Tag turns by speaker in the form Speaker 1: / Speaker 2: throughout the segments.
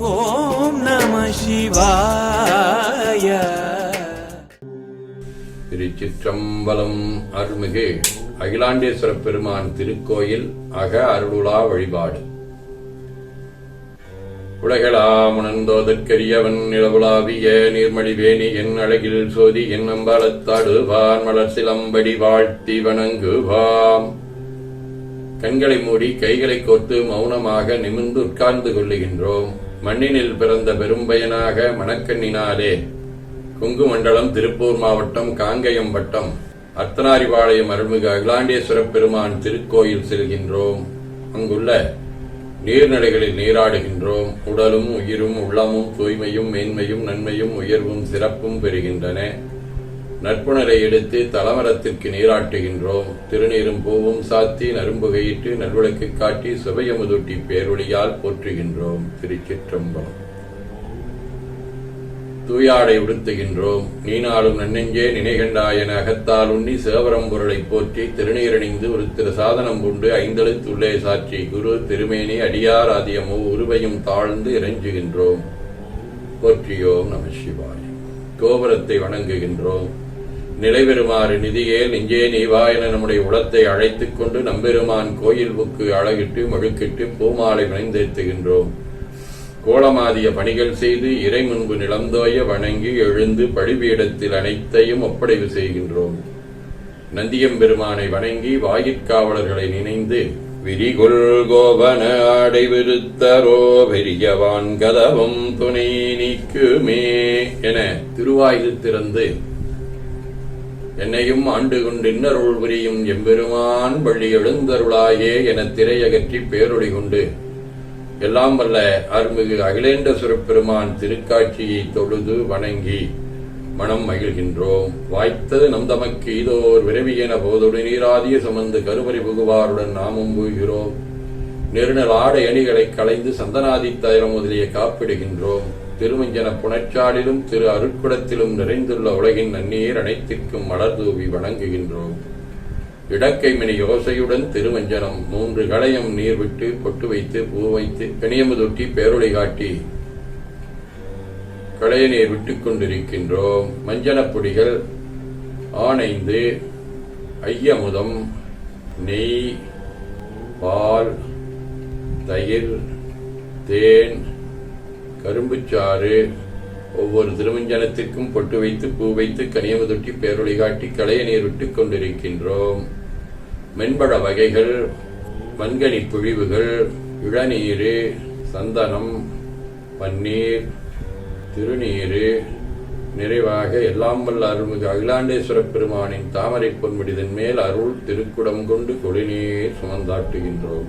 Speaker 1: ஓம் நம சிவாய.
Speaker 2: திருச்சிற்றம்பலம் அருள்மிகு அகிலாண்டேஸ்வர பெருமான் திருக்கோயில் அக அருளுலா வழிபாடு. உலகளாம் உணர்ந்தோதற்கரியவன் நிலவுலாவிய நீர்மடிவேணி என் அழகில் சோதி என் அம்பாலத்தாடுவான் மலர் சிலம்படி வாழ்த்தி வணங்குவாம். கண்களை மூடி கைகளை கோர்த்து மௌனமாக நிமிர்ந்து உட்கார்ந்து கொள்ளுகின்றோம். மண்ணினில் பிறந்த பெரும்பயனாக மணக்கண்ணினாலே. குங்குமண்டலம் திருப்பூர் மாவட்டம் காங்கயம் வட்டம். அர்த்தனாரிபாளையம் அருள்மிகு அகிலாண்டேஸ்வர பெருமான் திருக்கோயில் செல்கின்றோம். அங்குள்ள நீர்நிலைகளில் நீராடுகின்றோம். உடலும் உயிரும் உள்ளமும் தூய்மையும் மேன்மையும் நன்மையும் உயர்வும் சிறப்பும் பெறுகின்றன. நட்புணரை எடுத்து தலமரத்திற்கு நீராட்டுகின்றோம். திருநீரும் பூவும் சாத்தி நரும்புகையிட்டு நல்விளக்கு காட்டி சுபயமுதூட்டி பேரொழியால் போற்றுகின்றோம். திருச்சிற்றம்பலம். தூயாடை உடுத்துகின்றோம். நீனாலும் நன்னெஞ்சே நினைகண்டாயன அகத்தால் உண்ணி சேவரம் பொருளைப் போற்றி திருநீரணிந்து ஒரு திரு சாதனம் கொண்டு ஐந்தெழுத்துள்ளே சாட்சி குரு திருமேனி அடியார் ஆதியமோ உருவையும் தாழ்ந்து இறைஞ்சுகின்றோம். போற்றியோம் நம சிவாய். கோபுரத்தை வணங்குகின்றோம். நிலைபெறுமாறு நிதியே நெஞ்சே நீவா என நம்முடைய உளத்தை அழைத்துக் கொண்டு நம்பெருமான் கோயில் புக்கு அழகிட்டு மழுக்கிட்டு பூமாலை வினைந்தேத்துகின்றோம் கோலமாதிய பணிகள் செய்து இறை முன்பு நிலந்தோய வணங்கி எழுந்து பழிபீடத்தில் அனைத்தையும் ஒப்படைவு செய்கின்றோம். நந்தியம்பெருமானை வணங்கி வாயிற்காவலர்களை நினைந்து விரிகொள் கோபன ஆடை விருத்தரோ பெரியவான் கதவும் துணை நீக்குமே என திருவாயில் திறந்து என்னையும் ஆண்டு கொண்டு இன்னருள் புரியும் எம்பெருமான் வள்ளி எழுந்தருளாயே என திரையகற்றி பேரொழி கொண்டு. எல்லாம் வல்ல அருள்மிகு அகிலேண்டசுர பெருமான் திருக்காட்சியை தொழுது வணங்கி மனம் மகிழ்கின்றோம். வாய்த்தது நம் தமக்கு இதோர் விரவியென போதொடு நீராதிய சுமந்து கருவறை புகுவாருடன் நாமும் புகுகிறோம். நெருநல் ஆடை அணிகளை களைந்து சந்தனாதித்தயம் முதலிய காப்பிடுகின்றோம். திருமஞ்சன புனச்சாலிலும் திரு அருட்குடத்திலும் நிறைந்துள்ள உலகின் நன்னீர் அனைத்திற்கும் மலர் தூவி வணங்குகின்றோம். இடக்கைமணி யோசையுடன் திருமஞ்சனம் மூன்று களையம் நீர் விட்டு பொட்டு வைத்து பூ வைத்து கனியமுதொட்டி பேரொளி காட்டி களைய நீர் விட்டுக் கொண்டிருக்கின்றோம். மஞ்சனப்பொடிகள் ஆனைந்து ஐயமுதம் நெய் பால் தயிர் தேன் கரும்புச்சாறு ஒவ்வொரு திருமஞ்சனத்திற்கும் பொட்டு வைத்து பூ வைத்து கனியமுதொட்டி பேரொழி காட்டி களைய நீர் விட்டுக் கொண்டிருக்கின்றோம். மென்பழ வகைகள் மண்கனி புழிவுகள் இளநீர் சந்தனம் பன்னீர் திருநீர் நிறைவாக எல்லாம் வல்ல அருள்மிகு அகிலாண்டேஸ்வர பெருமானின் தாமரை பொன்முடிதன் மேல் அருள் திருக்குடம் கொண்டு கொடிநீர் சுமந்தாட்டுகின்றோம்.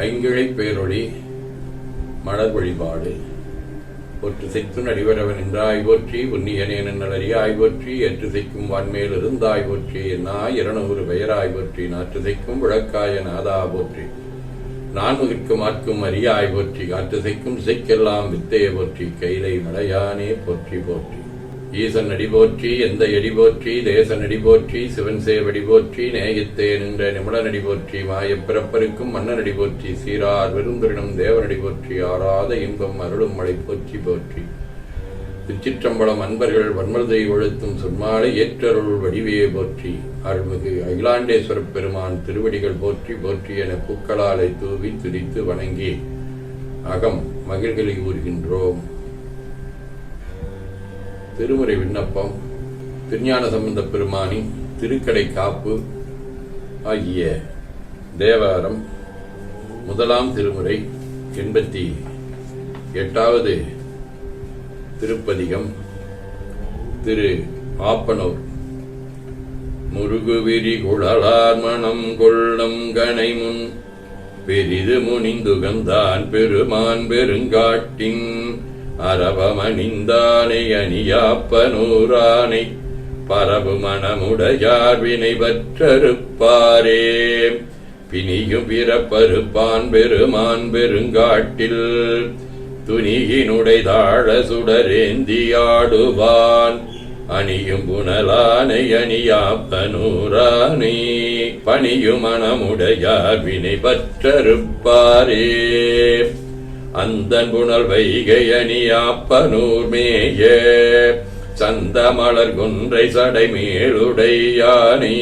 Speaker 2: ஐங்கிழை பேரொழி மலர் வழிபாடு. ஒற்று செய்த்துன் அடிவரவன் என்றாய் போற்றி உன்னியனே நலறியாய் போற்றி ஏற்று செய்க்கும் வான்மேல் இருந்தாய் போற்றி என்னாய் இருநூறு பெயராய் போற்றி நாற்று செய்க்கும் விளக்காய நாதா போற்றி. நான்முகிற்கும் ஆட்கும் அரியாய் போற்றி காற்று செய்க்கும் செய்க்கெல்லாம் வித்தையை போற்றி கைலை மலையானே போற்றி போற்றி. ஈசன் நடிபோற்றி எந்த எடிபோற்றி தேச நடிபோற்றி சிவன் சேவடி போற்றி நேயத்தே நின்ற நிமிட போற்றி மாயப் பிறப்பருக்கும் மன்னனடி போற்றி சீரார் விருந்திரினும் தேவனடி போற்றி ஆறாத இன்பம் அருளும் மழை போற்றி போற்றி. திருச்சிற்றம்பலம் அன்பர்கள் வன்மருதை ஒழுத்தும் சொன்மாலை ஏற்றருள் வடிவையே போற்றி. அருள்மிகு அகிலாண்டேஸ்வர பெருமான் திருவடிகள் போற்றி போற்றி என பூக்களாலை தூவி துதித்து வணங்கி அகம் மகிழ்களை கூறுகின்றோம். திருமுறை விண்ணப்பம் திருஞான சம்பந்த பெருமானி திருக்கடை காப்பு ஆகிய தேவாரம் முதலாம் திருமுறை எண்பத்தி எட்டாவது திருப்பதிகம் திரு ஆப்பனூர். முருகுவிரி குழலார் மணம் கொள்ளம் கனை முன் பெரிது முனிந்துகந்தான் பெருமான் பெருங்காட்டின் அரவமணிந்தானை அணியாப்பனூரானை பரவு மனமுடையார் வினை பற்றறுப்பாரே பிணியும் பிறப்பருப்பான் பெருமான் பெருங்காட்டில் துணியினுடை தாழ சுடரேந்தியாடுவான் அணியும் புனலானை அணியாப்பனூரானை பணியும் மனமுடையார் வினை பற்றறுப்பாரே அந்தன் புனல் வைகை அணியாப்பனூர் மேய. சந்தமலர் குன்றை சடை மேலுடையானே.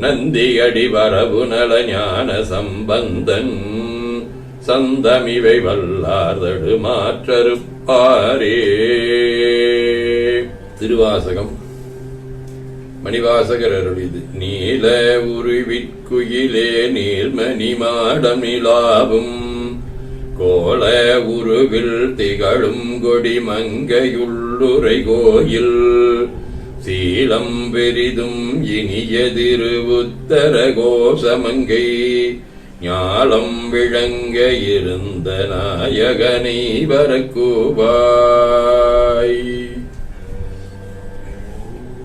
Speaker 2: நந்தியடி வரவு நல ஞான சம்பந்தன். சந்தமிவை வல்லார்தடு மாற்றறுப்பாரே திருவாசகம். மணிவாசகர் அருளிது நீல உருவிற்குயிலே நீர்மணி மாடம் நிலாவும் கோல உருவில் திகழும் கொடி மங்கையுள்ளுரை கோயில். சீலம் பெரிதும் இனியதிரு உத்தர கோசமங்கை. ஞாலம் விளங்க இருந்த நாயகனை வரக்கூவாய்.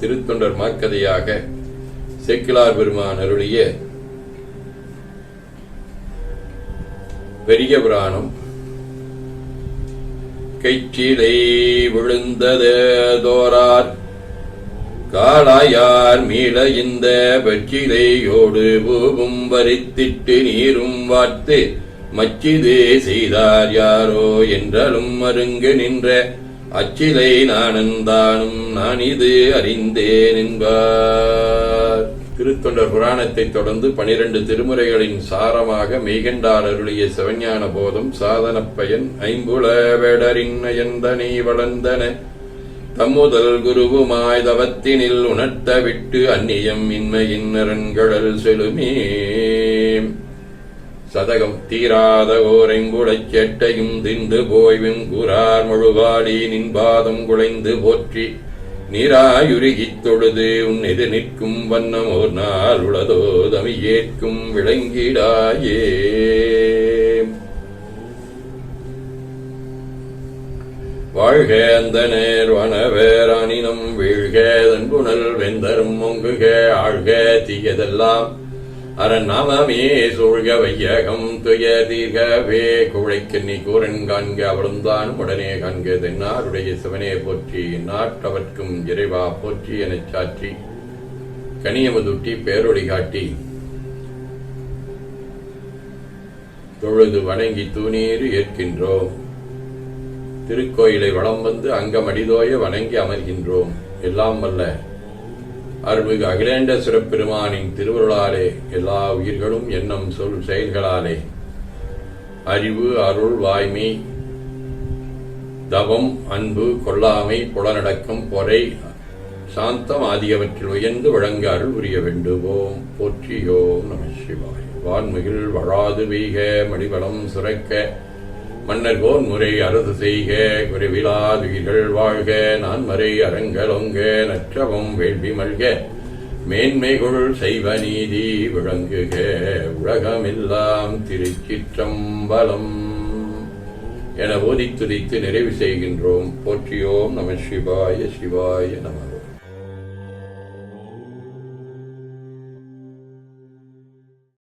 Speaker 2: திருத்தொண்டர் மாக்கதையாக செக்கிலார் பெருமான் அருளிய பெரிய புராணம் கைச்சிலை விழுந்தது தோரார். காளாயார் மீள இந்த பச்சிலையோடு பூவும் வரித்திட்டு நீரும் வார்த்து மச்சிதே செய்தார் யாரோ என்றாலும் மருங்கு நின்ற அச்சிலை நானந்தானும் நான் இது அறிந்தேன் என்பார். திருத்தொண்டர் புராணத்தை தொடர்ந்து பனிரெண்டு திருமுறைகளின் சாரமாக மெய்கண்டார் அருளிய சிவஞான போதம் சாதனப் பயன் ஐம்புல வேடரின் வளர்ந்தன. தம்முதல் குருவுமாய் தவத்தினில் உணர்த்த விட்டு அந்நியம் இன்மையின் நரண்கடல் செலுமே சதகம் தீராத ஓரைங்குளைச் சேட்டையும் திண்டு போய்வும் கூறார் முழுவாடி நின்பாதம் குலைந்து போற்றி நீராயுருகித் தொழுது உன் எதிர் நிற்கும் வண்ணம் ஒரு நாள் உளதோ தமி ஏற்கும் விளங்கிடாயே. வாழ்க அந்த நேர் வனவேரானினம் வீழ்க தன்புணல் வெந்தரும் மொங்குக ஆழ்க தீயதெல்லாம். அரண் சூழ்க வையகம் துய தீர்கவே குழைக்கு நீ கூரன் காண்க அவளுந்தான் உடனே காண்க தென்னாருடைய சிவனே போற்றி நாட்டவர்க்கும் இறைவா போற்றி எனச் சாற்றி. கனியமுதுட்டி பேரொளி காட்டி. தொழுது வணங்கி தூணீர் ஏற்கின்றோம். திருக்கோயிலை வளம் வந்து அங்கமடிதோய வணங்கி அமர்கின்றோம். எல்லாம் வல்ல அருள்மிகு அகிலேண்ட சிறப்பெருமானின் திருவருளாலே எல்லா உயிர்களும் எண்ணம் சொல் செயல்களாலே. அறிவு அருள் வாய்மை தவம் அன்பு கொல்லாமை புலனடக்கம் பொறை சாந்தம் ஆகியவற்றில் உயர்ந்து வழங்க அருள் புரிய வேண்டுவோம். போற்றியோம் நம சிவாய். வான்மிகில் வழாது வீக மடிவளம் சுரக்க மன்னர்கோன் முறை அரசு செய்க குறைவிலாதுயிர்கள் வாழ்க நான் மறை அரங்கலொங்க நற்றவம் வேள்வி மல்க. மேன்மைகுள் செய்வ நீதி விளங்குக உலகமெல்லாம் திருச்சிற்றம்பலம். என ஓதித்துதித்து நிறைவு செய்கின்றோம். போற்றியோம் நம சிவாய சிவாய நம.